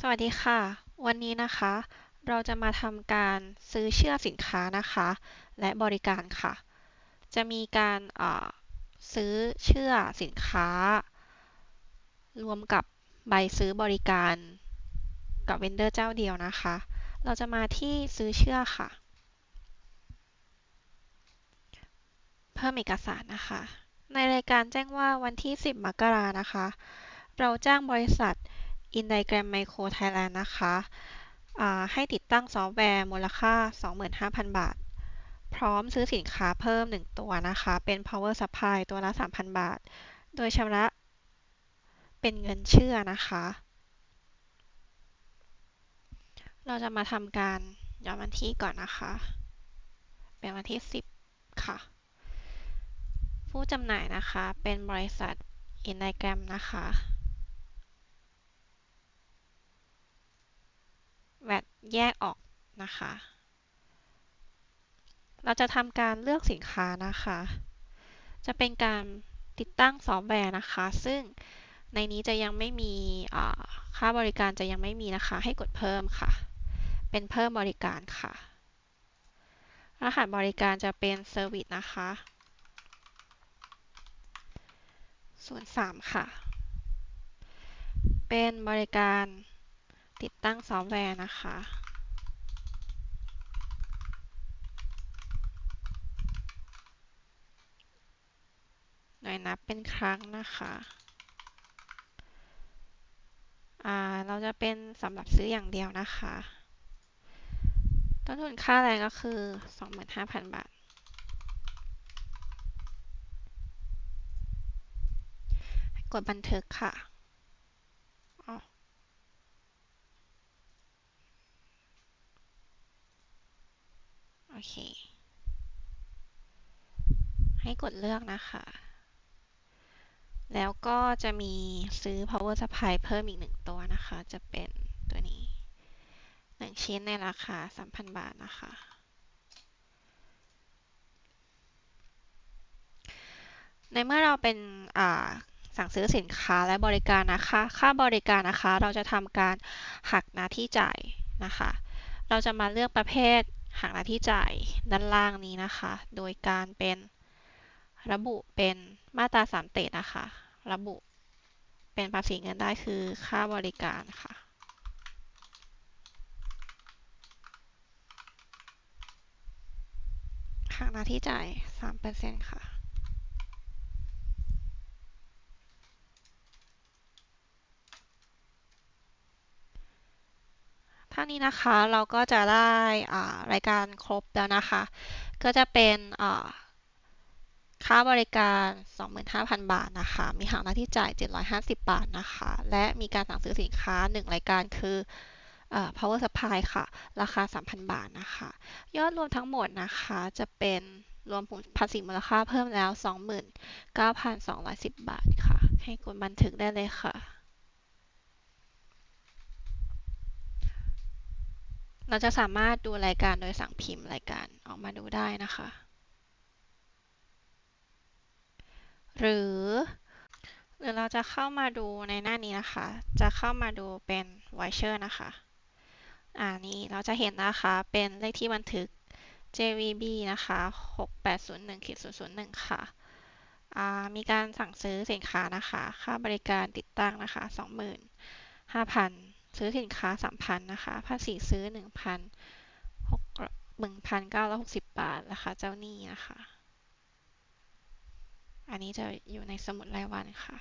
สวัสดีค่ะ วันนี้นะคะ เราจะมาทำการซื้อเชื่อสินค้านะคะ และบริการค่ะ จะมีการซื้อเชื่อสินค้า รวมกับใบซื้อบริการกับเวนเดอร์เจ้าเดียวนะคะ เราจะมาที่ซื้อเชื่อค่ะ เพิ่มเอกสารนะคะ ในรายการแจ้งว่าวันที่ 10 มกรานะคะ เราจ้างบริษัท InDiagram Micro Thailand นะคะให้ติดตั้งซอฟต์แวร์มูลค่า 25,000 บาท พร้อมซื้อสินค้าเพิ่ม 1 ตัวนะคะ เป็น Power Supply ตัวละ 3,000 บาท โดยชำระเป็นเงินเชื่อนะคะ เราจะมาทำการย้อนวันที่ก่อนนะคะ เป็นวันที่ 10 ค่ะ ผู้จำหน่ายนะคะ เป็นบริษัท InDiagram นะคะ แวดแยกออกนะคะ เราจะทำการเลือกสินค้านะคะ จะเป็นการติดตั้งซอฟต์แวร์นะคะ ซึ่งในนี้จะยังไม่มีค่าบริการจะยังไม่มีนะคะ ให้กดเพิ่มค่ะ เป็นเพิ่มบริการค่ะ รหัสบริการจะเป็นเซอร์วิสนะคะ03ค่ะ เป็นบริการ ติดตั้งซอฟต์แวร์นะคะ หน่วยนับเป็นครั้งนะคะเราจะเป็นสำหรับซื้ออย่างเดียวนะคะ ต้นทุนค่าแรงก็คือ 25,000 บาท กดบันทึกค่ะ โอเค ให้กดเลือกนะคะ แล้วก็จะมีซื้อ power supply เพิ่มอีกหนึ่งตัวนะคะ จะเป็นตัวนี้หนึ่งชิ้นในราคา 3,000 บาทนะคะ ในเมื่อเราเป็นสั่งซื้อสินค้าและบริการนะคะ ค่าบริการนะคะ เราจะทำการหักหน้าที่จ่ายนะคะ เราจะมาเลือกประเภท หักหน้าที่จ่ายด้านล่างนี้นะคะ โดยการเป็นระบุเป็นมาตราสามเตนะคะ ระบุเป็นภาษีเงินได้คือค่าบริการค่ะ หักหน้าที่จ่าย 3%ค่ะ ท่านี้นะคะเราก็จะได้รายการครบแล้วนะคะ ก็จะเป็นค่าบริการ 25,000 บาทนะคะ มีหักหน้าที่จ่าย 750 บาทนะคะ และมีการสั่งซื้อสินค้า 1 รายการคือ power supply ค่ะ ราคา 3,000 บาทนะคะ ยอดรวมทั้งหมดนะคะจะเป็นรวมภาษีมูลค่าเพิ่มแล้ว 29,210 บาทค่ะ ให้กดบันทึกได้เลยค่ะ เราจะสามารถดูรายการโดยสั่งพิมพ์รายการออกมาดูได้นะคะ หรือ หรือเราจะเข้ามาดูในหน้านี้นะคะ จะเข้ามาดูเป็น voucher นะคะ อ่านี้เราจะเห็นนะคะเป็นเลขที่บันทึก JVB นะคะ6801-001 ค่ะมีการสั่งซื้อสินค้านะคะ ค่าบริการติดตั้งนะคะ 25,000 ซื้อสินค้า 3,000 นะคะ ภาษีซื้อ 1,000 1,960 บาทนะคะเจ้าหนี้นะคะ อันนี้จะอยู่ในสมุดรายวันค่ะ